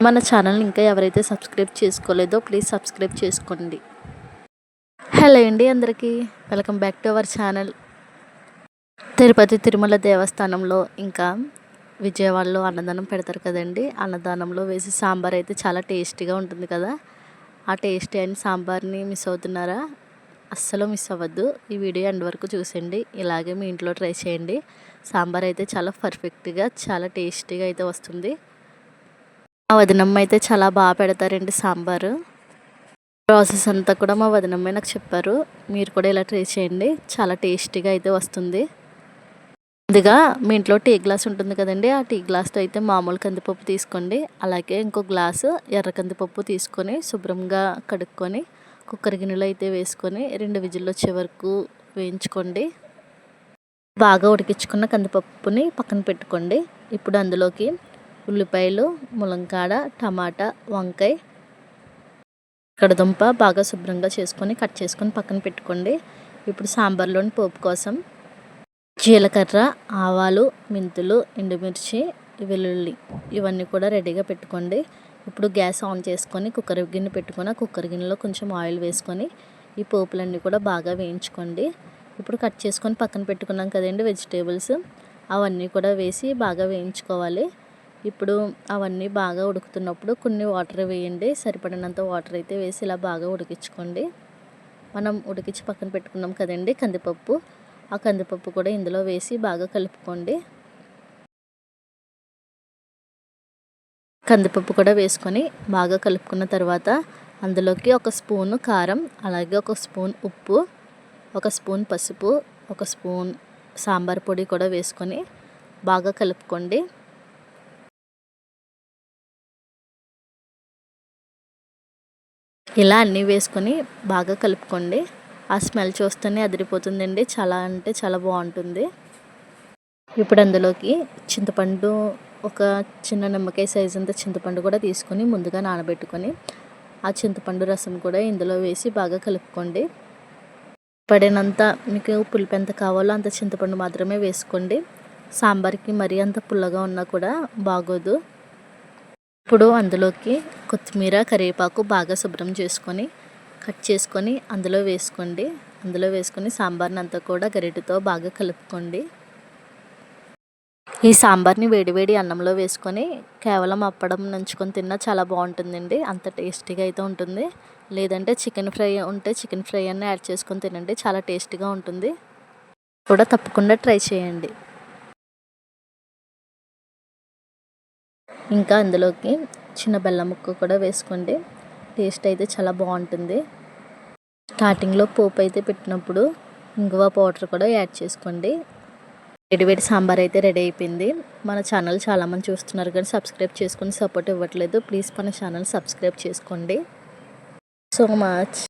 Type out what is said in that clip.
మన ఛానల్ని ఇంకా ఎవరైతే సబ్స్క్రైబ్ చేసుకోలేదో ప్లీజ్ సబ్స్క్రైబ్ చేసుకోండి. హలో అండి అందరికీ. Welcome back to our channel. Tirupati Tirumala దేవస్థానంలో ఇంకా విజయవాడలో అన్నదానం పెడతారు కదండి. అన్నదానంలో వేసి సాంబార్ అయితే చాలా టేస్టీగా ఉంటుంది కదా. ఆ టేస్టీ అయిన సాంబార్ని మిస్ అవుతున్నారా? అస్సలు మిస్ అవ్వద్దు. ఈ వీడియో ఎండ్ వరకు చూసేయండి. ఇలాగే మీ ఇంట్లో ట్రై చేయండి. సాంబార్ అయితే చాలా పర్ఫెక్ట్గా చాలా టేస్టీగా అయితే వస్తుంది. మా వదినమ్మ అయితే చాలా బాగా పెడతారండి సాంబారు. ప్రాసెస్ అంతా కూడా మా వదినమ్మ నాకు చెప్పారు. మీరు కూడా ఇలా ట్రై చేయండి. చాలా టేస్టీగా అయితే వస్తుంది. ముందుగా మీ ఇంట్లో టీ గ్లాస్ ఉంటుంది కదండి ఆ టీ గ్లాస్తో అయితే మామూలు కందిపప్పు తీసుకోండి. అలాగే ఇంకో గ్లాసు ఎర్ర కందిపప్పు తీసుకొని శుభ్రంగా కడుక్కొని కుక్కర్ గిన్నెలో అయితే వేసుకొని రెండు విజిల్లు వచ్చే వరకు వేయించుకోండి. బాగా ఉడికించుకున్న కందిపప్పుని పక్కన పెట్టుకోండి. ఇప్పుడు అందులోకి ఉల్లిపాయలు ములంకాడ టమాటా వంకాయ కడదుంప బాగా శుభ్రంగా చేసుకొని కట్ చేసుకొని పక్కన పెట్టుకోండి. ఇప్పుడు సాంబార్లోని పోపు కోసం జీలకర్ర ఆవాలు మెంతులు ఎండుమిర్చి వెల్లుల్లి ఇవన్నీ కూడా రెడీగా పెట్టుకోండి. ఇప్పుడు గ్యాస్ ఆన్ చేసుకొని కుక్కర్ గిన్నె పెట్టుకొని కుక్కర్ గిన్నెలో కొంచెం ఆయిల్ వేసుకొని ఈ పోపులన్నీ కూడా బాగా వేయించుకోండి. ఇప్పుడు కట్ చేసుకొని పక్కన పెట్టుకున్నాం కదండి వెజిటేబుల్స్. అవన్నీ కూడా వేసి బాగా వేయించుకోవాలి. ఇప్పుడు అవన్నీ బాగా ఉడుకుతున్నప్పుడు కొన్ని వాటర్ వేయండి. సరిపడినంత వాటర్ అయితే వేసి ఇలా బాగా ఉడికించుకోండి. మనం ఉడికించి పక్కన పెట్టుకున్నాం కదండి కందిపప్పు. ఆ కందిపప్పు కూడా ఇందులో వేసి బాగా కలుపుకోండి. కందిపప్పు కూడా వేసుకొని బాగా కలుపుకున్న తర్వాత అందులోకి ఒక స్పూను కారం అలాగే ఒక స్పూన్ ఉప్పు ఒక స్పూన్ పసుపు ఒక స్పూన్ సాంబార్ పొడి కూడా వేసుకొని బాగా కలుపుకోండి. ఇలా అన్నీ వేసుకొని బాగా కలుపుకోండి. ఆ స్మెల్ చూస్తేనే అదిరిపోతుందండి. చాలా అంటే చాలా బాగుంటుంది. ఇప్పుడు అందులోకి చింతపండు ఒక చిన్న నిమ్మకాయ సైజు అంత చింతపండు కూడా తీసుకొని ముందుగా నానబెట్టుకొని ఆ చింతపండు రసం కూడా ఇందులో వేసి బాగా కలుపుకోండి. పడినంత మీకు పులుపు ఎంత కావాలో అంత చింతపండు మాత్రమే వేసుకోండి. సాంబార్కి మరీ అంత పుల్లగా ఉన్నా కూడా బాగోదు. ఇప్పుడు అందులోకి కొత్తిమీర కరివేపాకు బాగా శుభ్రం చేసుకొని కట్ చేసుకొని అందులో వేసుకోండి. అందులో వేసుకొని సాంబార్ని అంతా కూడా గరిటెతో బాగా కలుపుకోండి. ఈ సాంబార్ని వేడివేడి అన్నంలో వేసుకొని కేవలం అప్పడం నంచుకొని తిన్నా చాలా బాగుంటుందండి. అంత టేస్టీగా అయితే ఉంటుంది. లేదంటే చికెన్ ఫ్రై ఉంటే చికెన్ ఫ్రై అన్నీ యాడ్ చేసుకొని తినండి. చాలా టేస్టీగా ఉంటుంది. కూడా తప్పకుండా ట్రై చేయండి. ఇంకా అందులోకి చిన్న బెల్లం ముక్క కూడా వేసుకోండి టేస్ట్ అయితే చాలా బాగుంటుంది. స్టార్టింగ్లో పోపు అయితే పెట్టినప్పుడు ఇంగువ పౌడర్ కూడా యాడ్ చేసుకోండి. వేడివేడి సాంబార్ అయితే రెడీ అయిపోయింది. మన ఛానల్ చాలామంది చూస్తున్నారు కానీ సబ్స్క్రైబ్ చేసుకుని సపోర్ట్ ఇవ్వట్లేదు. ప్లీజ్ మన ఛానల్ సబ్స్క్రైబ్ చేసుకోండి. So much.